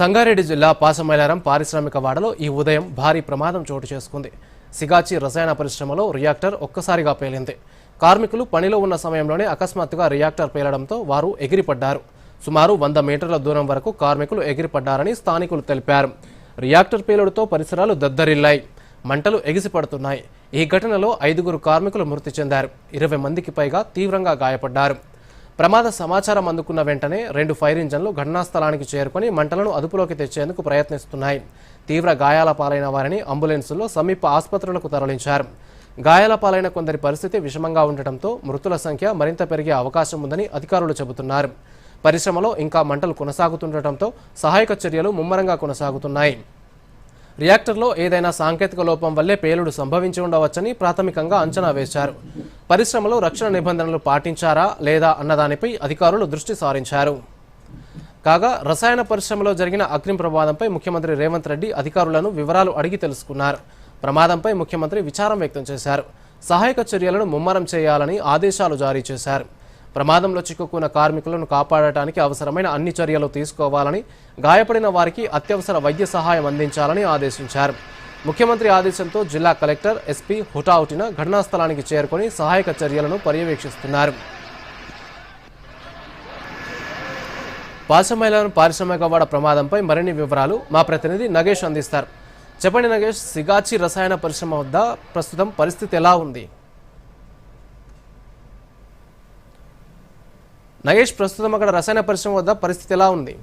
సంగారెడ్డి జిల్లా పాసమైలారం పారిశ్రామిక వాడలో ఈ ఉదయం భారీ ప్రమాదం చోటు చేసుకుంది. సిగాచి రసాయన పరిశ్రమలో రియాక్టర్ ఒక్కసారిగా పేలింది. కార్మికులు పనిలో ఉన్న సమయంలోనే అకస్మాత్తుగా రియాక్టర్ పేలడంతో వారు ఎగిరిపడ్డారు. సుమారు వంద మీటర్ల దూరం వరకు కార్మికులు ఎగిరిపడ్డారని స్థానికులు తెలిపారు. రియాక్టర్ పేలుడుతో పరిసరాలు దద్దరిల్లాయి. మంటలు ఎగిసిపడుతున్నాయి. ఈ ఘటనలో ఐదుగురు కార్మికులు మృతి చెందారు. ఇరవై మందికి పైగా తీవ్రంగా గాయపడ్డారు. ప్రమాద సమాచారం అందుకున్న వెంటనే రెండు ఫైర్ ఇంజన్లు ఘటనా స్థలానికి చేరుకొని మంటలను అదుపులోకి తెచ్చేందుకు ప్రయత్నిస్తున్నాయి. తీవ్ర గాయాల పాలైన వారిని అంబులెన్సుల్లో సమీప ఆసుపత్రులకు తరలించారు. గాయాల పాలైన కొందరి పరిస్థితి విషమంగా ఉండటంతో మృతుల సంఖ్య మరింత పెరిగే అవకాశం ఉందని అధికారులు చెబుతున్నారు. పరిశ్రమలో ఇంకా మంటలు కొనసాగుతుండటంతో సహాయక చర్యలు ముమ్మరంగా కొనసాగుతున్నాయి. రియాక్టర్లో ఏదైనా సాంకేతిక లోపం వల్లే పేలుడు సంభవించి ఉండవచ్చని ప్రాథమికంగా అంచనా వేశారు. పరిశ్రమలో రక్షణ నిబంధనలు పాటించారా లేదా అన్నదానిపై అధికారులు దృష్టి సారించారు. కాగా రసాయన పరిశ్రమలో జరిగిన అగ్ని ప్రమాదంపై ముఖ్యమంత్రి రేవంత్ రెడ్డి అధికారులను వివరాలు అడిగి తెలుసుకున్నారు. ప్రమాదంపై ముఖ్యమంత్రి విచారం వ్యక్తం చేశారు. సహాయక చర్యలను ముమ్మరం చేయాలని ఆదేశాలు జారీ చేశారు. ప్రమాదంలో చిక్కుకున్న కార్మికులను కాపాడటానికి అవసరమైన అన్ని చర్యలు తీసుకోవాలని గాయపడిన వారికి అత్యవసర వైద్య సహాయం అందించాలని ఆదేశించారు. ముఖ్యమంత్రి ఆదేశంతో జిల్లా కలెక్టర్ ఎస్పీ హుటాహుటిన ఘటనా స్థలానికి చేరుకొని సహాయక చర్యలను పర్యవేక్షిస్తున్నారు. పారిశ్రామిక పారిశ్రామికవాడ ప్రమాదంపై మరిన్ని వివరాలు మా ప్రతినిధి నగేష్ అందిస్తారు. చెప్పండి నగేష్ సిగాచి రసాయన పరిశ్రమ వద్ద ప్రస్తుతం పరిస్థితి ఎలా ఉంది? నగేష్ ప్రస్తుతం అక్కడ రసాయన పరిశ్రమ వద్ద పరిస్థితి ఎలా ఉంది?